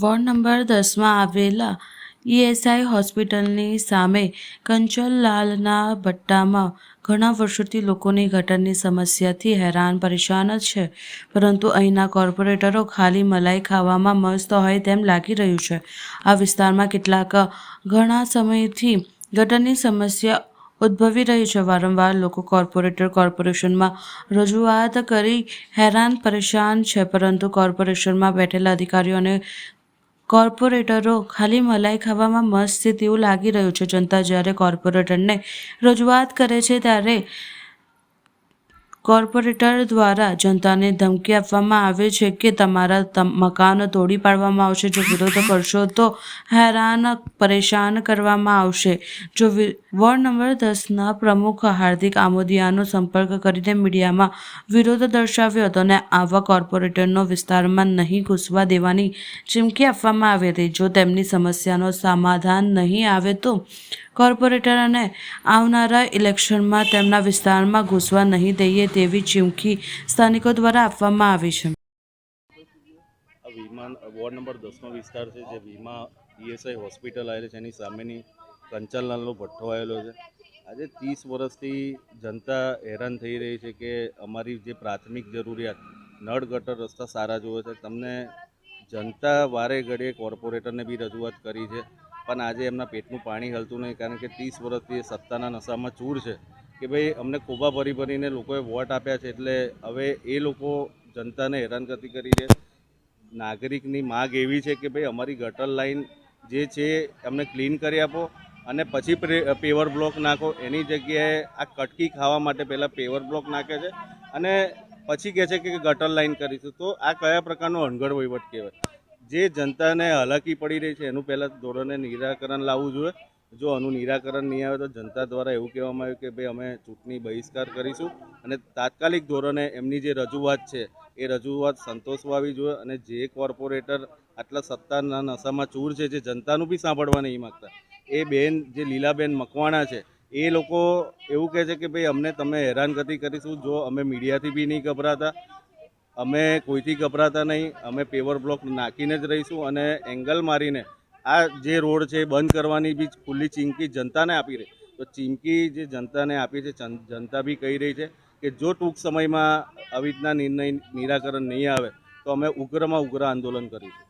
Ward number દસમાં આવેલા ESI હોસ્પિટલની સામે કંચનલાલના ભટ્ટામાં ઘણા વર્ષોથી લોકોની ગટરની સમસ્યાથી હેરાન, પરેશાન જ છે. પરંતુ અહીંના કોર્પોરેટરો ખાલી મલાઈ ખાવામાં મસ્ત હોય તેમ લાગી રહ્યું છે. આ વિસ્તારમાં કેટલાક ઘણા સમયથી ગટરની સમસ્યા ઉદ્ભવી રહી છે. વારંવાર લોકો કોર્પોરેટર કોર્પોરેશનમાં રજૂઆત કરી હેરાન, પરેશાન છે, પરંતુ કોર્પોરેશનમાં બેઠેલા અધિકારીઓ અને કોર્પોરેટરો ખાલી મલાઈ ખાવામાં મસ્ત છે તેવું લાગી રહ્યું છે જનતા જ્યારે કોર્પોરેટરને રજૂઆત કરે છે ત્યારે કોર્પોરેટર દ્વારા જનતાને ધમકી આપવામાં આવે છે કે તમારા તમ- મકાન તોડી પાડવામાં આવશે. જો વિરોધ કરશો તો હેરાન, પરેશાન કરવામાં આવશે. જો વોર્ડ નંબર દસના પ્રમુખ હાર્દિક આમોદિયાનો સંપર્ક કરીને મીડિયામાં વિરોધ દર્શાવ્યો હતો અને આવા કોર્પોરેટરનો વિસ્તારમાં નહીં ઘૂસવા દેવાની ચીમકી આપવામાં આવી હતી. જો તેમની સમસ્યાનો સમાધાન નહીં આવે તો કોર્પોરેટર અને આવનારા ઇલેક્શનમાં તેમના વિસ્તારમાં ઘૂસવા નહીં દઈએ તેવી ચીમકી સ્થાનિકો દ્વારા આપવામાં આવી છે. વીમા વોર્ડ નંબર દસનો વિસ્તાર છે, જે વીમા ઈએસઆઈ હોસ્પિટલ આવેલી છે, એની સામેની કંચનલાલનો ભઠ્ઠો આવેલો છે. આજે ત્રીસ વર્ષથી જનતા હેરાન થઈ રહી છે કે અમારી જે પ્રાથમિક જરૂરિયાત, નળ, ગટર, રસ્તા સારા જોવે છે. તમને જનતા વારે ઘડીએ કોર્પોરેટરને બી રજૂઆત કરી છે. પણ આજે એમના પેટનું પાણી હલતું નહીં, કારણ કે ત્રીસ વર્ષથી એ સત્તાના નશામાં ચૂર છે કે ભાઈ અમને ખોબા ભરી ભરીને લોકોએ વોટ આપ્યા છે એટલે હવે એ લોકો જનતાને હેરાનગતિ કરી છે. નાગરિકની માગ એવી છે કે ભાઈ અમારી ગટર લાઈન જે છે અમને ક્લીન કરી આપો અને પછી પેવર બ્લોક નાખો. એની જગ્યાએ આ કટકી ખાવા માટે પહેલાં પેવર બ્લોક નાખે છે અને પછી કહે છે કે ગટર લાઈન કરીશું. તો આ કયા પ્રકારનો અણઘડ વહીવટ કહેવાય? જે જનતાને હાલાકી પડી રહી છે, એનું પહેલાં ધોરણે નિરાકરણ લાવવું જોઈએ. જો આનું નિરાકરણ નહીં આવે તો જનતા દ્વારા એવું કહેવામાં આવ્યું કે ભાઈ, અમે ચૂંટણી બહિષ્કાર કરીશું અને તાત્કાલિક ધોરણે એમની જે રજૂઆત છે, એ રજૂઆત સંતોષવાવી જોઈએ અને જે કોર્પોરેટર આટલા સત્તાના નશામાં ચૂર છે, જે જનતાનું બી સાંભળવા નહીં માગતા, એ બેન, જે લીલાબેન મકવાણા છે, એ લોકો એવું કહે છે કે ભાઈ, અમને તમે હેરાનગતિ કરીશું, જો અમે મીડિયાથી બી નહીં ગભરાતા અમે કોઈથી ગભરાતા નહીં, અમે પેવર બ્લોક નાખીને જ રહીશું અને એંગલ મારીને આ જે રોડ છે બંધ કરવાની બી ખુલ્લી ચીમકી જનતાને આપી રહી. તો ચીમકી જે જનતાને આપી છે જનતા બી કહી રહી છે કે જો ટૂંક સમયમાં આવી રીતના નિર્ણય, નિરાકરણ નહીં આવે, તો અમે ઉગ્રમાં ઉગ્ર આંદોલન કરીશું.